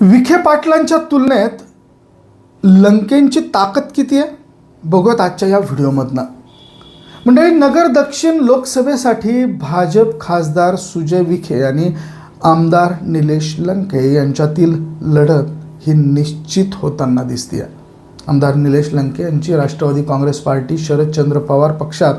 विखे पाटलांच्या तुलनेत लंकेंची ताकद किती आहे? बघत आजच्या या व्हिडिओमधनं. मंडळी नगर दक्षिण लोकसभेसाठी भाजप खासदार सुजय विखे आणि आमदार निलेश लंके यांच्यातील लढत ही निश्चित होताना दिसते आमदार निलेश लंके यांची राष्ट्रवादी काँग्रेस पार्टी शरदचंद्र पवार पक्षात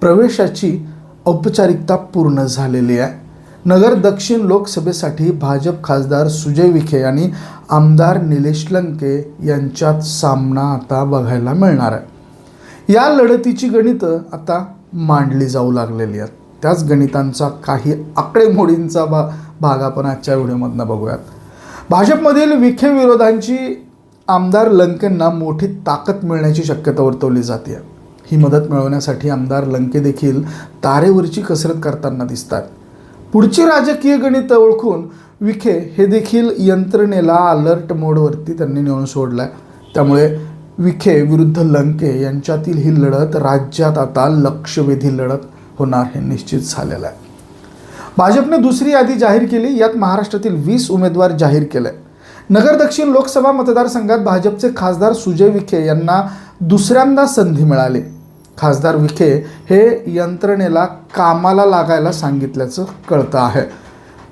प्रवेशाची औपचारिकता पूर्ण झालेली आहे. नगर दक्षिण लोकसभेसाठी भाजप खासदार सुजय विखे आणि आमदार निलेश लंके यांच्यात सामना आता बघायला मिळणार आहे. या लढतीची गणितं आता मांडली जाऊ लागलेली आहेत. त्याच गणितांचा काही आकडेमोडींचा भा भाग आपण आजच्या व्हिडिओमधनं बघूयात. भाजपमधील विखे विरोधांची आमदार लंकेंना मोठी ताकद मिळण्याची शक्यता वर्तवली जाते ही मदत मिळवण्यासाठी आमदार लंके देखील तारेवरची कसरत करताना दिसतात. पुढची राजकीय गणितं ओळखून विखे हे देखील यंत्रणेला अलर्ट मोडवरती त्यांनी नेऊन सोडलं आहे त्यामुळे विखे विरुद्ध लंके यांच्यातील ही लढत राज्यात आता लक्षवेधी लढत होणार हे निश्चित झालेलं आहे. भाजपने दुसरी यादी जाहीर केली यात महाराष्ट्रातील वीस उमेदवार जाहीर केले. नगर दक्षिण लोकसभा मतदारसंघात भाजपचे खासदार सुजय विखे यांना दुसऱ्यांदा संधी मिळाली. खासदार विखे हे यंत्रणेला कामाला लागायला सांगितल्याचं कळतं आहे.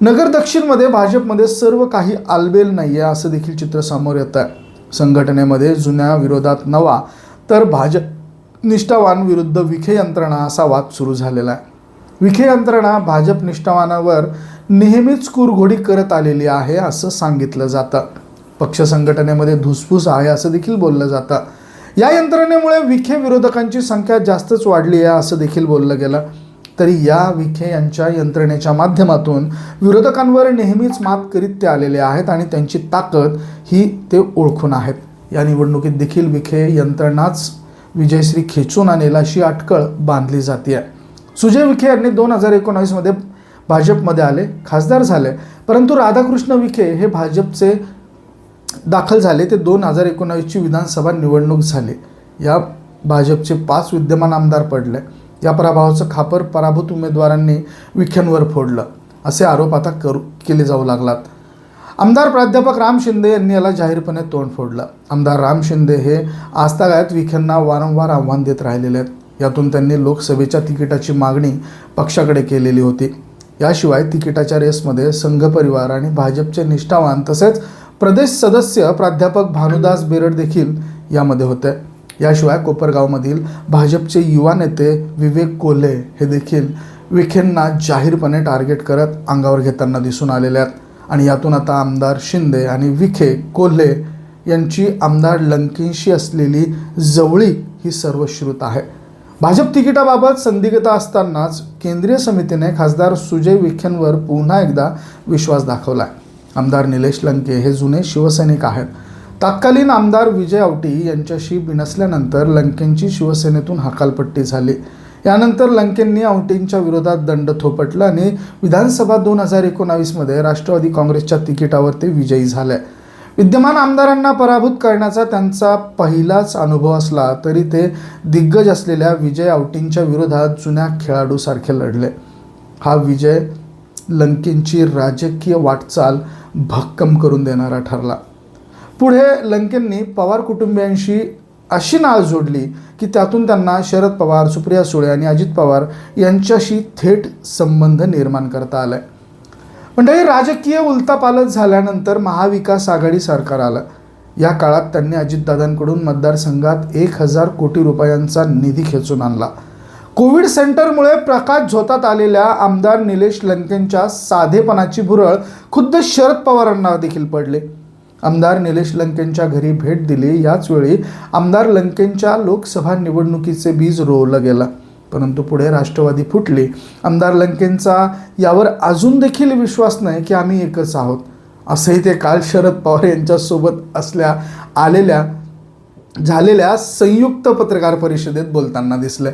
नगर दक्षिणमध्ये भाजपमध्ये सर्व काही आलबेल नाही आहे असं देखील चित्र समोर येतं आहे. संघटनेमध्ये जुन्या विरोधात नवा तर भाजप निष्ठावान विरुद्ध विखे यंत्रणा असा वाद सुरू झालेला आहे. विखे यंत्रणा भाजप निष्ठावानावर नेहमीच कुरघोडी करत आलेली आहे असं सांगितलं जातं. पक्ष संघटनेमध्ये धुसफूस आहे असं देखील बोललं जातं. या यंत्रणेमुळे विखे विरोधकांची संख्या जास्तच वाढली आहे असं देखील बोललं गेलं. तरी या विखे यांच्या यंत्रणेच्या माध्यमातून विरोधकांवर नेहमीच मात करीत ते आलेले आहेत आणि त्यांची ताकद ही ते ओळखून आहेत. या निवडणुकीत देखील विखे यंत्रणाच विजयश्री खेचून आणेल अशी अटकळ बांधली जाते आहे सुजय विखे यांनी दोन हजार एकोणावीसमध्ये भाजपमध्ये आले खासदार झाले. परंतु राधाकृष्ण विखे हे भाजपचे दाखल झाले ते दोन हजार एकोणावीसची विधानसभा निवडणूक झाली. या भाजपचे पाच विद्यमान आमदार पडले. या पराभवाचं खापर पराभूत उमेदवारांनी विख्यांवर फोडलं. असे आरोप आता करू केले जाऊ लागलात. आमदार प्राध्यापक राम शिंदे यांनी याला जाहीरपणे तोंड फोडलं. आमदार राम शिंदे हे आजतागायत विखेंना वारंवार आव्हान देत राहिलेले आहेत. यातून त्यांनी लोकसभेच्या तिकिटाची मागणी पक्षाकडे केलेली होती. याशिवाय तिकिटाच्या रेसमध्ये संघ परिवार आणि भाजपचे निष्ठावान तसेच प्रदेश सदस्य प्राध्यापक भानुदास बेरड देखील यामध्ये होते. याशिवाय कोपरगावमधील भाजपचे युवा नेते विवेक कोल्हे हे देखील विखेंना जाहीरपणे टार्गेट करत अंगावर घेताना दिसून आलेले आहेत. आणि यातून आता आमदार शिंदे आणि विखे कोल्हे यांची आमदार लंकेंशी असलेली जवळी ही सर्वश्रुत आहे. भाजप तिकिटाबाबत संदिग्धता असतानाच केंद्रीय समितीने खासदार सुजय विखेंवर पुन्हा एकदा विश्वास दाखवला आहे आमदार निलेश लंके हे जुने शिवसैनिक आहेत. तत्कालीन आमदार विजय आवटी यांच्याशी बिनसल्यानंतर लंकेंची शिवसेनेतून हकालपट्टी झाली. यानंतर लंकेंनी औटींच्या विरोधात दंड थोपटला आणि विधानसभा दोन हजार एकोणावीसमध्ये राष्ट्रवादी काँग्रेसच्या तिकिटावर ते विजयी झाले. विद्यमान आमदारांना पराभूत करण्याचा त्यांचा पहिलाच अनुभव असला तरी ते दिग्गज असलेल्या विजय आवटींच्या विरोधात जुन्या खेळाडूसारखे लढले. हा विजय लंकेंची राजकीय वाटचाल भक्कम करून देणारा ठरला. पुढे लंकेंनी पवार कुटुंबियांशी अशी नाळ जोडली की त्यातून त्यांना शरद पवार सुप्रिया सुळे आणि अजित पवार यांच्याशी थेट संबंध निर्माण करता आलाय. मंडळी राजकीय उलतापालत झाल्यानंतर महाविकास आघाडी सरकार आलं. या काळात त्यांनी अजितदादांकडून मतदारसंघात एक हजार कोटी रुपयांचा निधी खेचून आणला. कोविड सेंटरमुळे प्रकाश झोतात आलेल्या आमदार निलेश लंकेंच्या साधेपणाची भुरळ खुद्द शरद पवारांना देखील पडले. आमदार निलेश लंकेंच्या घरी भेट दिली. याचवेळी आमदार लंकेंच्या लोकसभा निवडणुकीचे बीज रोवलं गेलं. परंतु पुढे राष्ट्रवादी फुटली. आमदार लंकेंचा यावर अजून देखील विश्वास नाही की आम्ही एकच आहोत. असंही ते काल शरद पवार यांच्यासोबत असल्या आलेल्या झालेल्या संयुक्त पत्रकार परिषदेत बोलताना दिसले.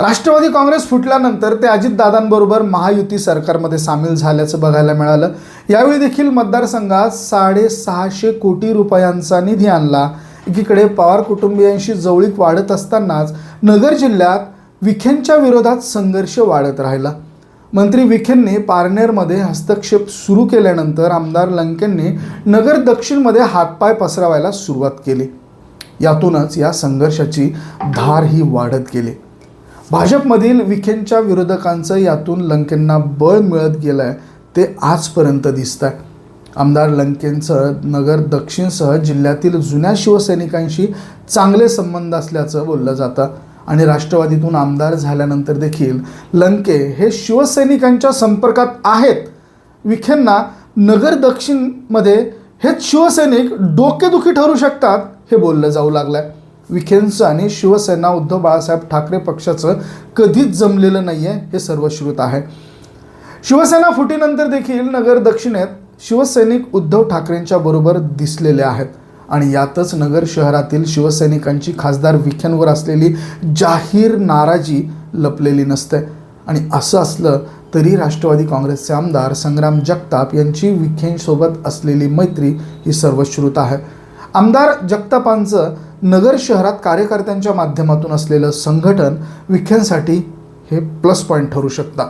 राष्ट्रवादी काँग्रेस फुटल्यानंतर ते अजितदादांबरोबर महायुती सरकारमध्ये सामील झाल्याचं बघायला मिळालं. यावेळी देखील मतदारसंघात साडेसहाशे कोटी रुपयांचा निधी आणला. एकीकडे पवार कुटुंबियांशी जवळीक वाढत असतानाच नगर जिल्ह्यात विखेंच्या विरोधात संघर्ष वाढत राहिला. मंत्री विखेंनी पारनेरमध्ये हस्तक्षेप सुरू केल्यानंतर आमदार लंकेंनी नगर दक्षिणमध्ये हातपाय पसरवायला सुरुवात केली. यातूनच या संघर्षाची धार ही वाढत गेली. भाजपमधील विखेंच्या विरोधकांचं यातून लंकेंना बळ मिळत गेलंय ते आजपर्यंत दिसत आहे आमदार लंकेंचं नगर दक्षिणसह जिल्ह्यातील जुन्या शिवसैनिकांशी चांगले संबंध असल्याचं बोललं जातं. आणि राष्ट्रवादीतून आमदार झाल्यानंतर देखील लंके हे शिवसैनिकांच्या संपर्कात आहेत. विखेंना नगर दक्षिणमध्ये हेच शिवसैनिक डोकेदुखी ठरू शकतात हे बोललं जाऊ लागलं आहे विखेंचं आणि शिवसेना उद्धव बाळासाहेब ठाकरे पक्षाचं कधीच जमलेलं नाही आहे हे सर्वश्रुत आहे. शिवसेना फुटीनंतर देखील नगर दक्षिणेत शिवसैनिक उद्धव ठाकरेंच्या बरोबर दिसलेले आहेत. आणि यातच नगर शहरातील शिवसैनिकांची खासदार विखेंवर असलेली जाहीर नाराजी लपलेली नसते. आणि असं असलं तरी राष्ट्रवादी काँग्रेसचे आमदार संग्राम जगताप यांची विखेंसोबत असलेली मैत्री ही सर्वश्रुत आहे. आमदार जगतापांचं नगर शहरात कार्यकर्त्यांच्या माध्यमातून असलेलं संघटन विखेंसाठी हे प्लस पॉईंट ठरू शकता.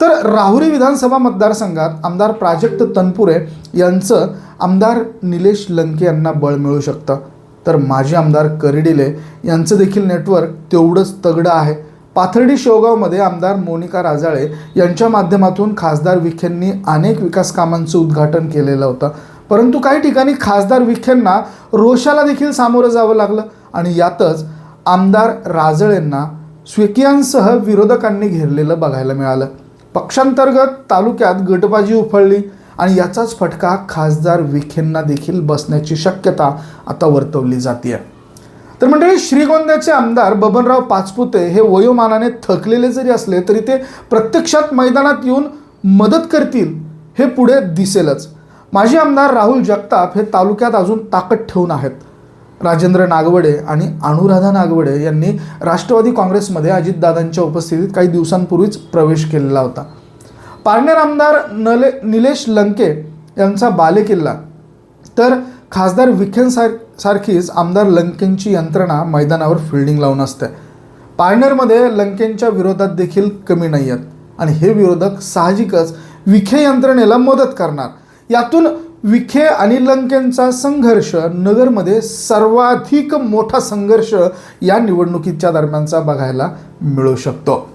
तर राहुरी विधानसभा मतदारसंघात आमदार प्राजक्त तनपुरे यांचं आमदार निलेश लंके यांना बळ मिळू शकतं. तर माजी आमदार करिडिले यांचं देखील नेटवर्क तेवढंच तगडं आहे. पाथर्डी शेवगावमध्ये आमदार मोनिका राजाळे यांच्या माध्यमातून खासदार विखेंनी अनेक विकास कामांचं उद्घाटन केलेलं होतं. परंतु काही ठिकाणी खासदार विखेंना रोषाला देखील सामोरं जावं लागलं आणि यातच आमदार राजळेंना स्विकियांसह विरोधकांनी घेरलेलं बघायला मिळालं. पक्षांतर्गत तालुक्यात गटबाजी उफळली आणि याचाच फटका खासदार विखेंना देखील बसण्याची शक्यता आता वर्तवली जाते तर मंडळी श्रीगोंद्याचे आमदार बबनराव पाचपुते हे वयोमानाने थकलेले जरी असले तरी ते प्रत्यक्षात मैदानात येऊन मदत करतील हे पुढे दिसेलच. माजी आमदार राहुल जगताप हे तालुक्यात अजून ताकद ठेवून आहेत. राजेंद्र नागवडे आणि अनुराधा नागवडे यांनी राष्ट्रवादी काँग्रेसमध्ये अजितदादांच्या उपस्थितीत काही दिवसांपूर्वीच प्रवेश केलेला होता. पारनेर आमदार नले निलेश लंके यांचा बालेकिल्ला. तर खासदार विखेंसार सारखीच आमदार लंकेंची यंत्रणा मैदानावर फिल्डिंग लावून असते. पारनेरमध्ये लंकेंच्या विरोधात देखील कमी नाही आहेत आणि हे विरोधक साहजिकच विखे यंत्रणेला मदत करणार. यातून विखे आणि लंकेंचा संघर्ष नगरमध्ये सर्वाधिक मोठा संघर्ष या निवडणुकीच्या दरम्यानचा बघायला मिळू शकतो.